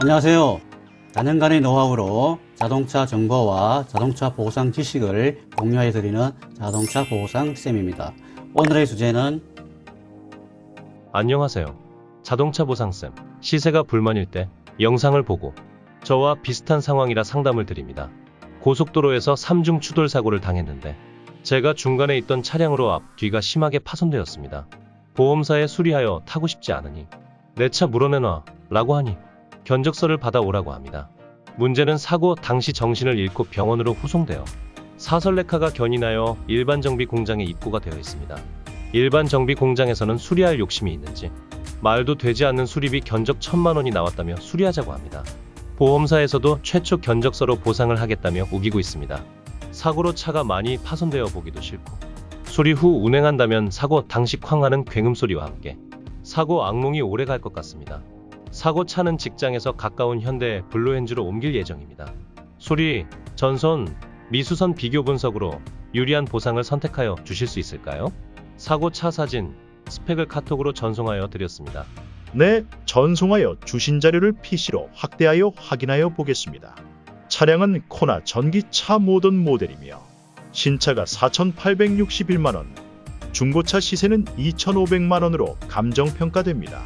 안녕하세요. 4년간의 노하우로 자동차 정보와 자동차 보상 지식을 공유해 드리는 자동차 보상 쌤입니다. 오늘의 주제는 안녕하세요. 자동차 보상쌤. 시세가 불만일 때 영상을 보고 저와 비슷한 상황이라 상담을 드립니다. 고속도로에서 3중 추돌 사고를 당했는데 제가 중간에 있던 차량으로 앞 뒤가 심하게 파손되었습니다. 보험사에 수리하여 타고 싶지 않으니 내 차 물어내놔 라고 하니 견적서를 받아오라고 합니다. 문제는 사고 당시 정신을 잃고 병원으로 후송되어 사설레카가 견인하여 일반 정비 공장에 입고가 되어 있습니다. 일반 정비 공장에서는 수리할 욕심이 있는지 말도 되지 않는 수리비 견적 천만 원이 나왔다며 수리하자고 합니다. 보험사에서도 최초 견적서로 보상을 하겠다며 우기고 있습니다. 사고로 차가 많이 파손되어 보기도 싫고 수리 후 운행한다면 사고 당시 쾅하는 굉음 소리와 함께 사고 악몽이 오래 갈 것 같습니다. 사고 차는 직장에서 가까운 현대 블루엔즈로 옮길 예정입니다. 수리, 전선, 미수선 비교 분석으로 유리한 보상을 선택하여 주실 수 있을까요? 사고 차 사진, 스펙을 카톡으로 전송하여 드렸습니다. 네, 전송하여 주신 자료를 PC로 확대하여 확인하여 보겠습니다. 차량은 코나 전기차 모던 모델이며 신차가 4,861만 원, 중고차 시세는 2,500만 원으로 감정 평가됩니다.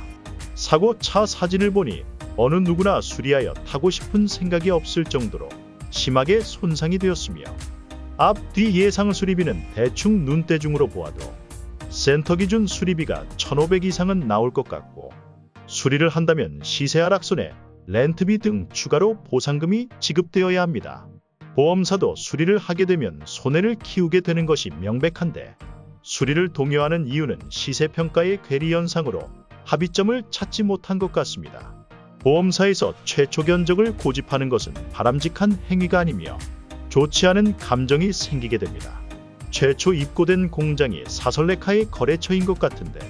사고 차 사진을 보니 어느 누구나 수리하여 타고 싶은 생각이 없을 정도로 심하게 손상이 되었으며 앞, 뒤 예상 수리비는 대충 눈대중으로 보아도 센터 기준 수리비가 1,500 이상은 나올 것 같고 수리를 한다면 시세 하락손에 렌트비 등 추가로 보상금이 지급되어야 합니다. 보험사도 수리를 하게 되면 손해를 키우게 되는 것이 명백한데 수리를 동요하는 이유는 시세평가의 괴리 현상으로 합의점을 찾지 못한 것 같습니다. 보험사에서 최초 견적을 고집하는 것은 바람직한 행위가 아니며 좋지 않은 감정이 생기게 됩니다. 최초 입고된 공장이 사설레카의 거래처인 것 같은데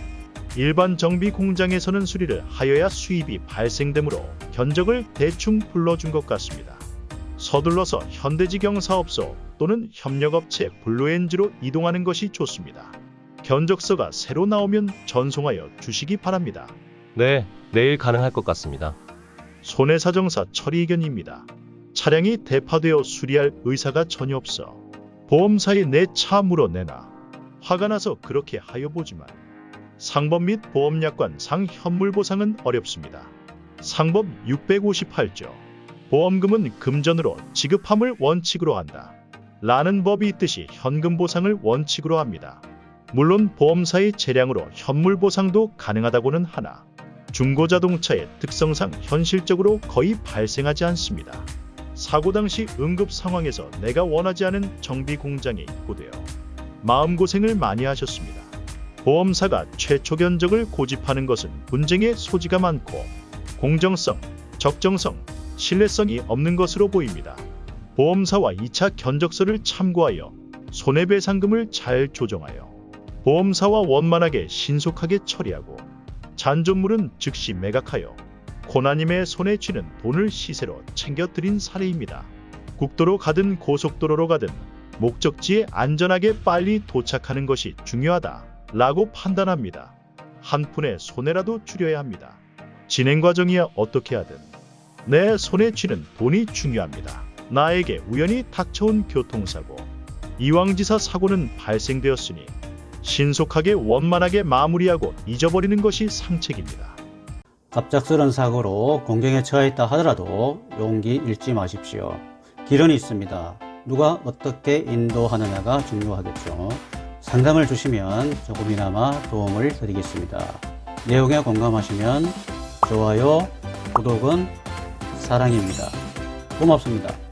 일반 정비 공장에서는 수리를 하여야 수입이 발생되므로 견적을 대충 불러준 것 같습니다. 서둘러서 현대지경 사업소 또는 협력업체 블루엔즈로 이동하는 것이 좋습니다. 견적서가 새로 나오면 전송하여 주시기 바랍니다. 네, 내일 가능할 것 같습니다. 손해사정사 처리 의견입니다. 차량이 대파되어 수리할 의사가 전혀 없어 보험사에 내 차 물어내나 화가 나서 그렇게 하여 보지만 상법 및 보험약관 상 현물 보상은 어렵습니다. 상법 658조 보험금은 금전으로 지급함을 원칙으로 한다. 라는 법이 있듯이 현금 보상을 원칙으로 합니다. 물론 보험사의 재량으로 현물 보상도 가능하다고는 하나 중고자동차의 특성상 현실적으로 거의 발생하지 않습니다. 사고 당시 응급 상황에서 내가 원하지 않은 정비 공장에 입고되어 마음고생을 많이 하셨습니다. 보험사가 최초 견적을 고집하는 것은 분쟁의 소지가 많고 공정성, 적정성, 신뢰성이 없는 것으로 보입니다. 보험사와 2차 견적서를 참고하여 손해배상금을 잘 조정하여 보험사와 원만하게 신속하게 처리하고 잔존물은 즉시 매각하여 고나님의 손에 쥐는 돈을 시세로 챙겨드린 사례입니다. 국도로 가든 고속도로로 가든 목적지에 안전하게 빨리 도착하는 것이 중요하다 라고 판단합니다. 한 푼의 손해라도 줄여야 합니다. 진행 과정이야 어떻게 하든 내 손에 쥐는 돈이 중요합니다. 나에게 우연히 닥쳐온 교통사고 이왕지사 사고는 발생되었으니 신속하게 원만하게 마무리하고 잊어버리는 것이 상책입니다. 갑작스런 사고로 공경에 처했다 하더라도 용기 잃지 마십시오. 길은 있습니다. 누가 어떻게 인도하느냐가 중요하겠죠. 상담을 주시면 조금이나마 도움을 드리겠습니다. 내용에 공감하시면 좋아요, 구독은 사랑입니다. 고맙습니다.